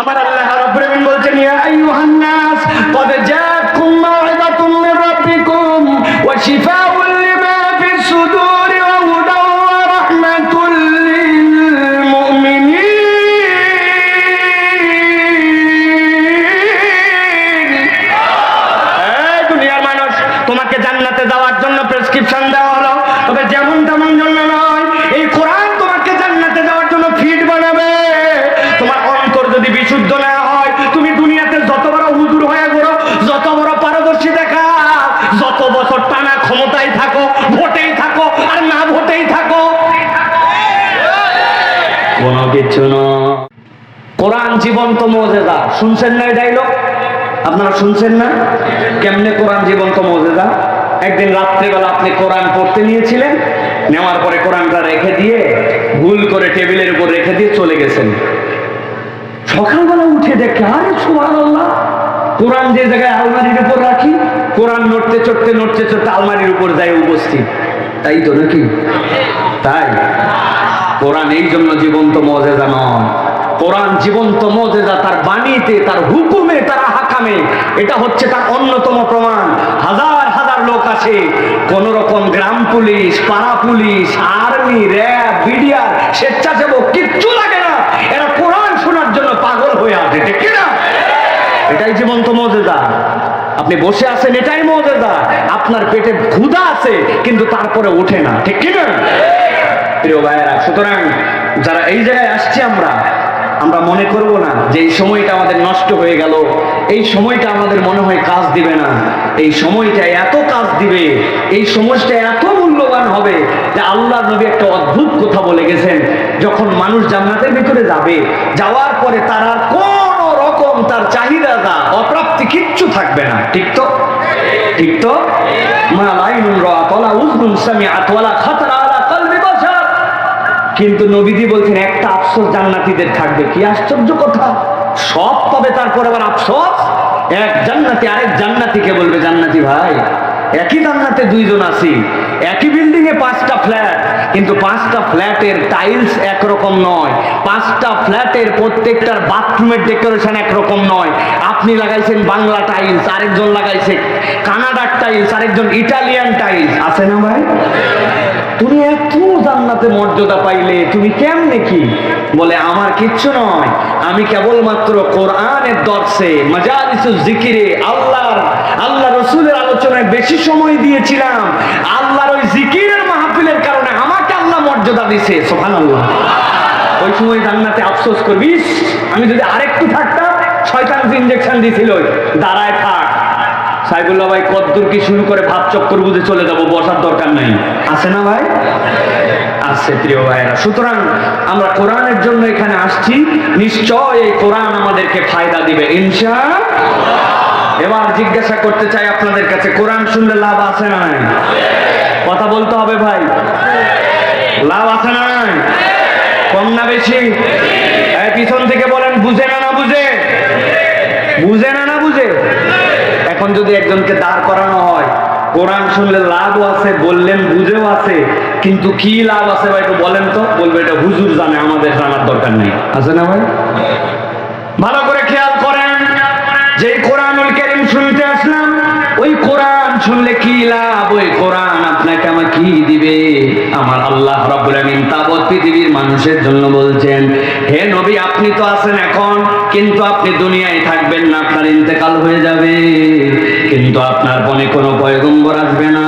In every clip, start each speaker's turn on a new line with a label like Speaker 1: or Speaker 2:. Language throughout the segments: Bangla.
Speaker 1: আমার আল্লাহ রাব্বুল আলামিন বলছেন, ইয়া আইয়ুহান নাস কদ জাআকুম মাউইদাতুম মির রাব্বিকুম ওয়া শিফাউন লিমা ফিস সুদুর ওয়া হুদাও ওয়া রাহমাতুল লিল মুমিনিন এই দুনিয়ার মানুষ, তোমাকে জান্নাতে যাওয়ার জন্য প্রেসক্রিপশন দেওয়া হলো। তবে টানা ক্ষমতায় থাকো, ভোটেই থাকো, আর না ভোটেই থাকো। কোনো কিছু নয় কোরআন জীবন্ত মজেদা। শুনছেন না ডাইলগ আপনারা শুনছেন না? কেমনে কোরআন জীবন্ত মজেদা? একদিন রাত্রেবেলা আপনি কোরআন পড়তে নিয়েছিলেন, নেওয়ার পরে কোরআনটা রেখে দিয়ে ভুল করে টেবিলের উপর রেখে দিয়ে চলে গেছেন। সকালবেলা উঠে দেখে, আরে সুবহানাল্লাহ। কোরআন যে জায়গায় আলমারির উপর রাখি, কোরআন নড়তে চড়তে নড়তে চড়তে আলমারির উপর যায় উপস্থিত। তাই তো নাকি? তাই। কোরআন এই জন্য জীবন্ত মজেদা নয়। কোরআন জীবন্ত মজেদা তার বাণীতে, তার হুকুমে, তার হাকামে এটা হচ্ছে তার অন্যতম প্রমাণ। হাজার হাজার লোক আছে কোন রকম গ্রাম পুলিশ, পাড়া পুলিশ, আর্মি, র্যাব, বিডিআর, স্বেচ্ছাসেবক, কিচ্ছু লাগে না এরা কোরআন শোনার জন্য পাগল হয়ে আছে ঠিক কি না এটাই জীবন্ত মজেদা আপনি বসে আছেন, এটাই মজেদা আপনার পেটে ক্ষুধা আছে, কিন্তু তারপরে ওঠে না। ঠিক কি না? প্রিয় ভাইয়েরা, সুতরাং যারা এই জায়গায় আসছি আমরা আমরা মনে করব না যে এই সময়টা আমাদের নষ্ট হয়ে গেল। এই সময়টা আমাদের মনে হয় কাজ দিবে না। এই সময়টা এত কাজ দিবে, এই সময়টা এত মূল্যবান হবে যে আল্লাহ নবী একটা অদ্ভুত কথা বলে গেছেন। যখন মানুষ জান্নাতের ভিতরে যাবে, যাওয়ার পরে তার কোন তার চাহিদা যা অপ্রাপ্তি কিচ্ছু থাকবে না। ঠিক তো? ঠিক তো? মা লাইনুন রাত ওয়ালা উযনুন সামিআত ওয়ালা খাতারা আলা কলবি বাশার। কিন্তু নবীজি বলছেন, একটা আফসোস জান্নাতীদের থাকবে। কি আশ্চর্য কথা। সব পাবে, তারপর আবার আফসোস? এক জান্নাতি আরেক জান্নাতিকে বলবে, জান্নাতি ভাই, একই জান্নাতে দুইজন আছি। একই বিল্ডিং এ পাঁচটা ফ্ল্যাট, কিন্তু পাঁচটা ফ্ল্যাটের টাইলস একরকম নয়। পাঁচটা ফ্ল্যাটের প্রত্যেকটার বাথরুমের ডেকোরেশন একরকম নয়। আপনি লাগাইছেন বাংলা টাইলস আরেকজন লাগাইছে কানাডার টাইলস আরেকজন ইটালিয়ান টাইলস আছে না ভাই? তুমি এত জান্নাতে মর্যাদা পাইলে, তুমি কেমনে কি? বলে, আমার কিচ্ছু নয়। আমি কেবলমাত্র কোরআনের দর্শে মাজালিসু জিকিরে, আল্লাহর, আল্লাহ রসুলের আলোচনায় বেশি সময় দিয়েছিলাম। জিকিরের মাহফিলের কারণে আমাকে আল্লাহ মর্যাদা দিছে, সুবহানাল্লাহ। ওই সময় জান্নাতে আফসোস করবি আমি যদি আরেকটু থাকতাম, শয়তান ইঞ্জেকশন দিছিল দাঁড়ায় থাক। সাইবুল্লাহ ভাই, কদ্দুর কি শুরু করে ভাত চক্কর বুঝে চলে যাব, বসার দরকার নাই। আছে না ভাই? আছে প্রিয় ভাইয়েরা। সুতরাং আমরা কোরআনের জন্য এখানে আসছি, নিশ্চয় এই কোরআন আমাদেরকে ফায়দা দিবে, ইনশা এবার জিজ্ঞাসা করতে চাই আপনাদের কাছে, কোরআন শুনলে লাভ আছে না কথা বলতে হবে ভাই। লাভ আছে না নাই? কম না বেশি? পিছন থেকে বলেন বুঝে না না বুঝে? বুঝে না না বুঝে? এখন যদি একজনকে দাঁড় করানো হয় কোরআন শুনলে লাভও আছে বললেন বুঝেও আছে কিন্তু কি লাভ আছে ভাই একটু বলেন তো? বলবে এটা হুজুর জানে আমাদের জানার দরকার নেই। আছে না ভাই? ভালো করে খেয়াল করেন যে কোরআনুল শুনলে কি লাভ? ওই কোরআন আপনাকে আমার কি দিবে? আমার আল্লাহ রাব্বুল তাবৎ পৃথিবীর মানুষের জন্য বলছেন, হে নবী, আপনি তো আছেন এখন, কিন্তু আপনি দুনিয়ায় থাকবেন না, আপনার ইন্তেকাল হয়ে যাবে। কিন্তু আপনার পনে কোনো পয়গম্বর আসবে না।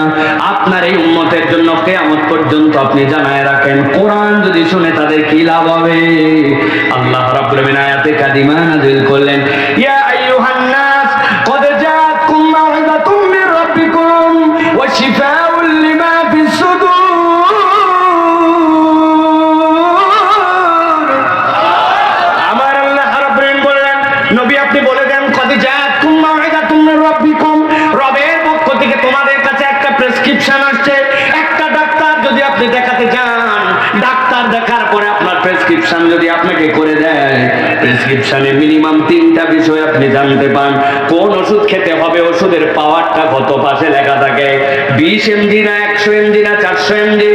Speaker 1: আপনার এই উম্মতের জন্য কেয়ামত পর্যন্ত আপনি জানায় রাখেন, কোরআন যদি শুনে তাদের কি লাভ হবে? আল্লাহ রাব্বুল আয়াতে কাদিমা নাযিল করলেন নবী আপনি বলে দেন কদি জাআতকুম মাউইদাতুম মির রাব্বিকুম। রবের পক্ষ থেকে তোমাদের কাছে একটা প্রেসক্রিপশন আসছে। একটা ডাক্তার যদি আপনি দেখাতে যান ডাক্তার দেখার পরে আপনার প্রেসক্রিপশন যদি আপনাকে করে দেয় প্রেসক্রিপশনে মিনিমাম তিনটা বিষয় আপনি জানতে পান। কোন ওষুধ খেতে হবে, ওষুধের পাওয়ারটা কত পাশে লেখা থাকে? বিশ এমজি না একশো এমজি না চারশো এমজি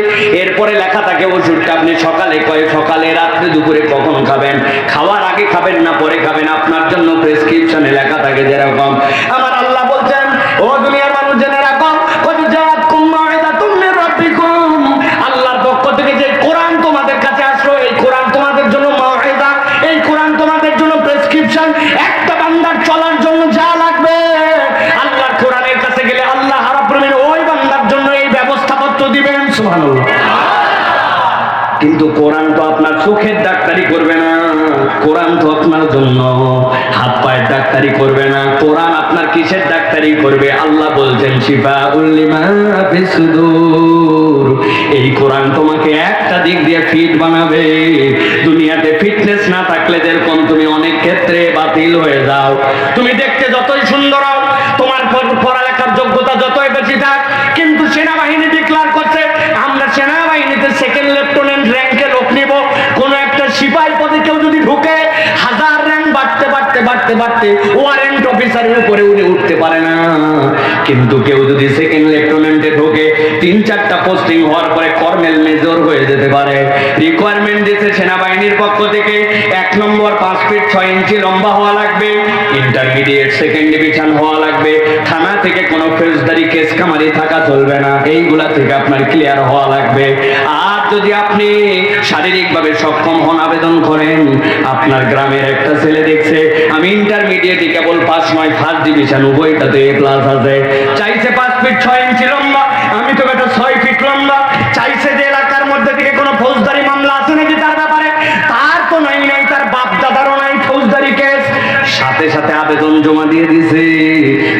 Speaker 1: এরপরে লেখা থাকে ওষুধটা আপনি সকালে কয়? সকালে, রাত্রে, দুপুরে কখন খাবেন? খাওয়ার আগে খাবেন না, পরে খাবেন? আপনার জন্য প্রেসক্রিপশনে লেখা থাকে যেরকম, আমার আল্লাহ বলছেন, ও দুনিয়ার কিন্তু কোরআন তো আপনার চোখের ডাক্তারি করবে না। কোরআন তো আপনার জন্য হাত পায়ের ডাক্তারি করবে না। কোরআন আপনার কিসের ডাক্তারি করবে? আল্লাহ বলছেন, শিফা উল্লিমা এই কোরআন তোমাকে একটা দিক দিয়ে ফিট বানাবে। দুনিয়াতে ফিটনেস না থাকলে যেরকম তুমি অনেক ক্ষেত্রে বাতিল হয়ে যাও। তুমি দেখতে যতই সুন্দর হও, তোমার পড়- পড়ালেখার যোগ্যতা যতই বেশি থাক, কিন্তু সেনাবাহিনী ডিক্লার বাড়তে বাড়তে ওয়ারেন্ট অফিসারের উপরে উনি উঠতে পারে না। কিন্তু কেউ যদি সেকেন্ড লেফটেন্যান্টে ঢোকে, তিন চারটা পোস্টিং হওয়ার পরে কর্নেল মেজর হয়ে যেতে পারে। রিকোয়ারমেন্ট দিয়েছে সেনাবাহিনীর পক্ষ থেকে, এক নম্বর পাঁচ ফিট ছয় ইঞ্চি লম্বা হওয়া লাগবে ইন্টারমিডিয়েট সেকেন্ড ডিভিশন হওয়া লাগবে, থানা থেকে কোনো ফৌজদারি কেস কামারি থাকা চলবে না। এইগুলা থেকে আপনার ক্লিয়ার হওয়া লাগবে। আর যদি আপনি শারীরিকভাবে সক্ষম হন, আবেদন করেন, আপনার গ্রামের একটা ছেলে দেখছে, আমি ইন্টারমিডিয়েটে কেবল পাস নয় ফার্স্ট ডিভিশন উভয়টাতে এ প্লাস আছে। চাইছে পাঁচ ফিট ছয় ইঞ্চি লম্বা, আমি তো বেটা ছয় ফিট লম্বা। চাইছে যে এলাকার মধ্যে থেকে কোনো ফৌজদারি মামলা আছে নাকি তার ব্যাপারে? তার তো নাই নাই, তার বাপ দাদারও নাই, ফৌজদারি কেস সাথে সাথে আবেদন জমা দিয়ে দিছে।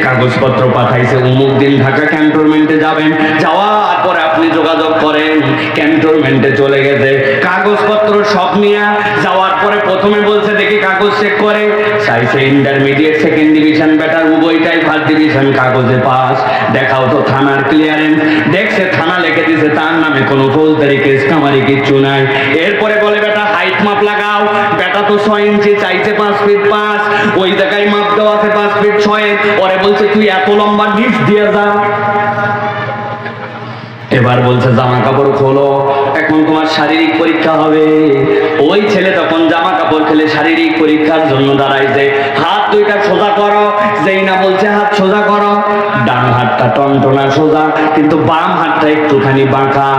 Speaker 1: কাগজপত্র পাঠাইছে অমুক দিন ঢাকা ক্যান্টনমেন্টে যাবেন। যাওয়ার পরে আপনি যোগাযোগ করেন। ক্যান্টনমেন্টে চলে গেছে। কাগজপত্র সব নিয়ে যাওয়ার পরে প্রথমে বলছে, দেখি কাগজ চেক করে। চাইছে ইন্টারমিডিয়েট সেকেন্ড ডিভিশন বেটার উভয়টাই ফার্স্ট ডিভিশন কাগজে পাস দেখাও তো থানার ক্লিয়ারেন্স দেখছে, থানা লিখে দিছে তার নামে কোনো ফৌজদারি কেস কামারি কিচ্ছু নাই। এরপরে বলে, বেটা হাইট মাপ লাগাও। বেটা তো ছয় ইঞ্চি, চাইছে পাঁচ ফিট পাঁচ। ওই জায়গায় মাপ দেওয়া আছে পাঁচ ফিট ছয় পরে বলছে, তুই এত লম্বা নিচ দিয়ে যা। এবার বলছে, জামা কাপড় খোলো, এখন তোমার শারীরিক পরীক্ষা হবে। ওই ছেলে তখন জামা কাপড় খেলে শারীরিক পরীক্ষার জন্য দাঁড়াইছে। হাত দুইটা সোজা করো। যেই না বলছে, হাত সোজা করো। ডান হাতটা টনটনা সোজা, কিন্তু বাম হাতটা একটুখানি বাঁকা।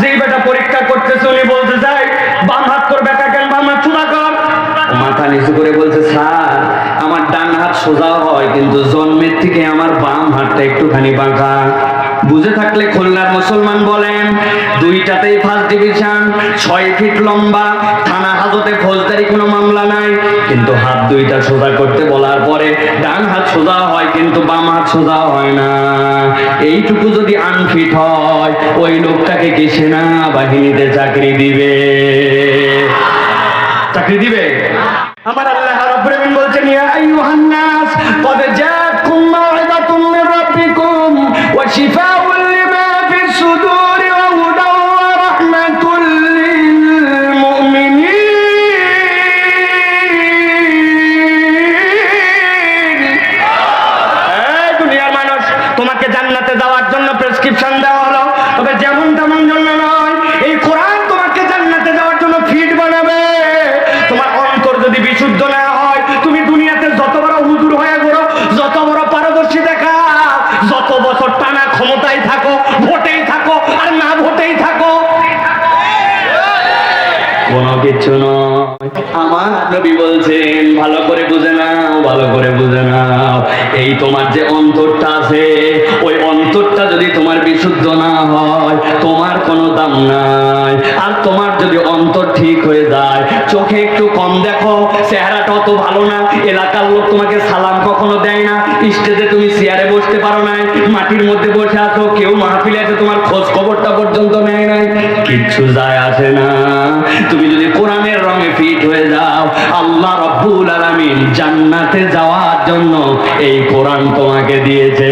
Speaker 1: যেই বেটা পরীক্ষা করতেছে, উনি বলতে চাই বাম হাত তোর বেটা কেন? বাম হাত সোজা কর। মাথা নিচু করে বলছে, স্যার, আমার ডান হাত সোজা হয়, কিন্তু জন্মের থেকে আমার বাম হাতটা একটুখানি বাঁকা। বুঝে থাকলে খুলনার মুসলমান বলেন, দুইটাতেই ফার্স্ট ডিভিশন ছয় ফিট লম্বা, থানা হাজতে ফৌজদারি কোনো মামলা নাই, কিন্তু হাত দুইটা সোজা করতে বলার পরে ডান হাত সোজা হয়, কিন্তু বাম হাত সোজা হয় না। এইটুকু যদি আনফিট হয়, ওই লোকটাকে কি সেনা বাহিনীতে চাকরি দিবে? চাকরি দিবে? আমার আল্লাহ প্রেসক্রিপশন দেওয়া হলো। তবে যেমন তেমন জন্য নয়, এই কোরআন তোমাকে জান্নাতে যাওয়ার জন্য ফিট বানাবে। তোমার অন্তর যদি বিশুদ্ধ না হয়, তুমি দুনিয়াতে যত বড় হুজুর হয়ে যত বড় পারদর্শী দেখা, যত বছর টানা ক্ষমতায় থাকো, ভোটেই থাকো, আর না ভোটেই থাকো। কোনো কিছু নয়। আমার নবী বলছেন, ভালো করে বুঝে নাও। ভালো করে বুঝে নাও। এই তোমার যে অন্তরটা আছে, ওই অন্তরটা যদি তোমার বিশুদ্ধ না হয়, তোমার কোনো দাম নাই। আর তোমার যদি অন্তর ঠিক হয়ে যায়, চোখে একটু কম দেখো, চেহারাটা অত ভালো না, এলাকার লোক তোমাকে সালাম কখনো দেয় না, স্টেজে তুমি চেয়ারে বসতে পারো না মাটির মধ্যে বসে আছো, কেউ মাহফিলে আছে তোমার খোঁজ খবরটা পর্যন্ত নেয় নাই। কিচ্ছু যায় আসে না তুমি যদি কোরআনের রঙে ফিট হয়ে যাও, আল্লাহ রব্বুল আলামিন জান্নাতে যাওয়ার জন্য এই কোরআন তোমাকে দিয়েছে।